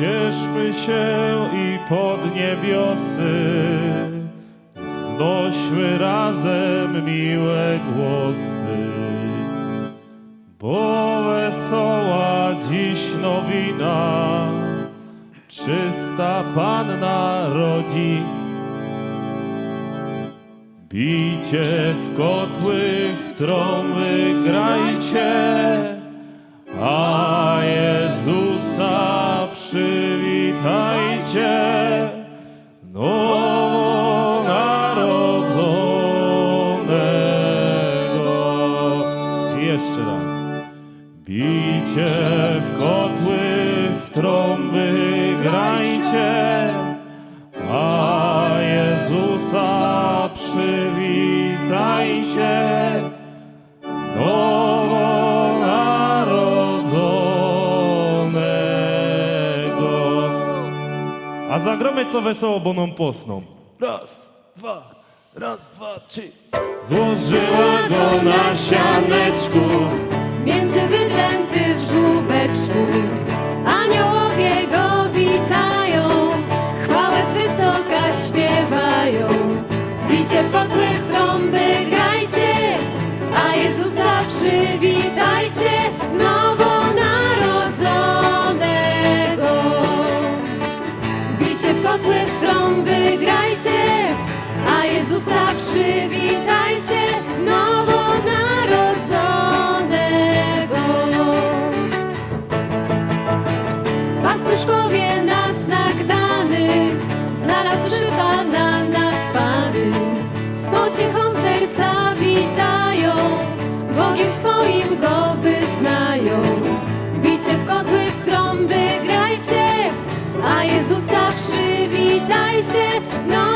Cieszmy się i pod niebiosy wznośmy razem miłe głosy. Bo wesoła dziś nowina, czysta Panna rodzi. Bijcie w kotły, w trąby grajcie, a przywitajcie, nowonarodzonego. I jeszcze raz. Bijcie w kotły, w trąby grajcie, A zagromy co wesoło, bo nam posną. Raz, dwa, raz, dwa, trzy. Złożyła go na sianeczku, Między bydlęty w żółbeczku Aniołowie go witają Chwałę z wysoka śpiewają Bicie w kotły, w trąby grajcie A Jezusa przywitajcie przywitajcie Nowonarodzonego. Pastuszkowie na znak dany Znalazłszy Pana nad Pany Z pociechą serca witają Bogiem swoim go wyznają. Bicie w kotły, w trąby grajcie A Jezusa przywitajcie Nowonarodzonego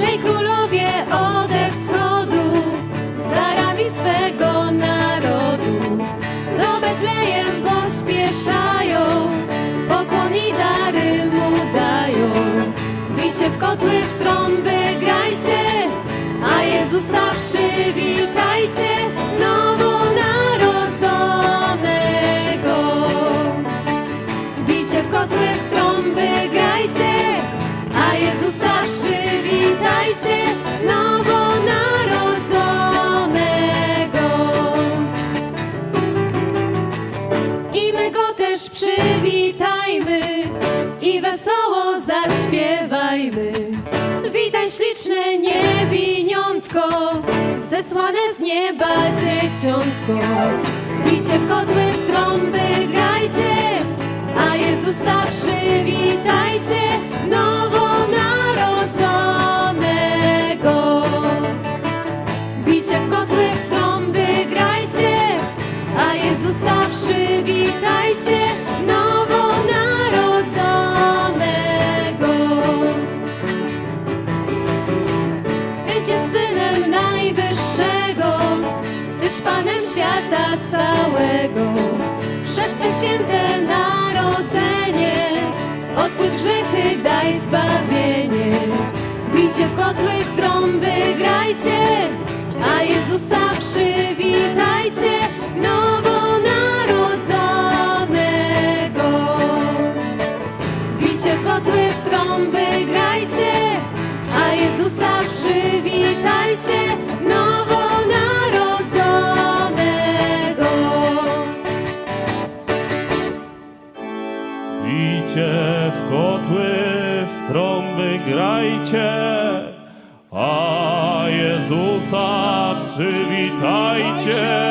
naszej królowej. Przywitajmy i wesoło zaśpiewajmy. Witaj śliczne niewiniątko, zesłane z nieba dzieciątko. Bicie w kotły, w trąby grajcie, a Jezusa przywitajcie, nowonarodzonego. Bicie w kotły, w trąby grajcie, a Jezusa przywitajcie, Jest Synem Najwyższego, Tyś Panem świata całego. Przez Twe święte narodzenie odpuść grzechy, daj zbawienie. Bicie w kotły, w trąby grajcie, a Jezusa przywitajcie, Bijcie w kotły, w trąby grajcie, a Jezusa przywitajcie.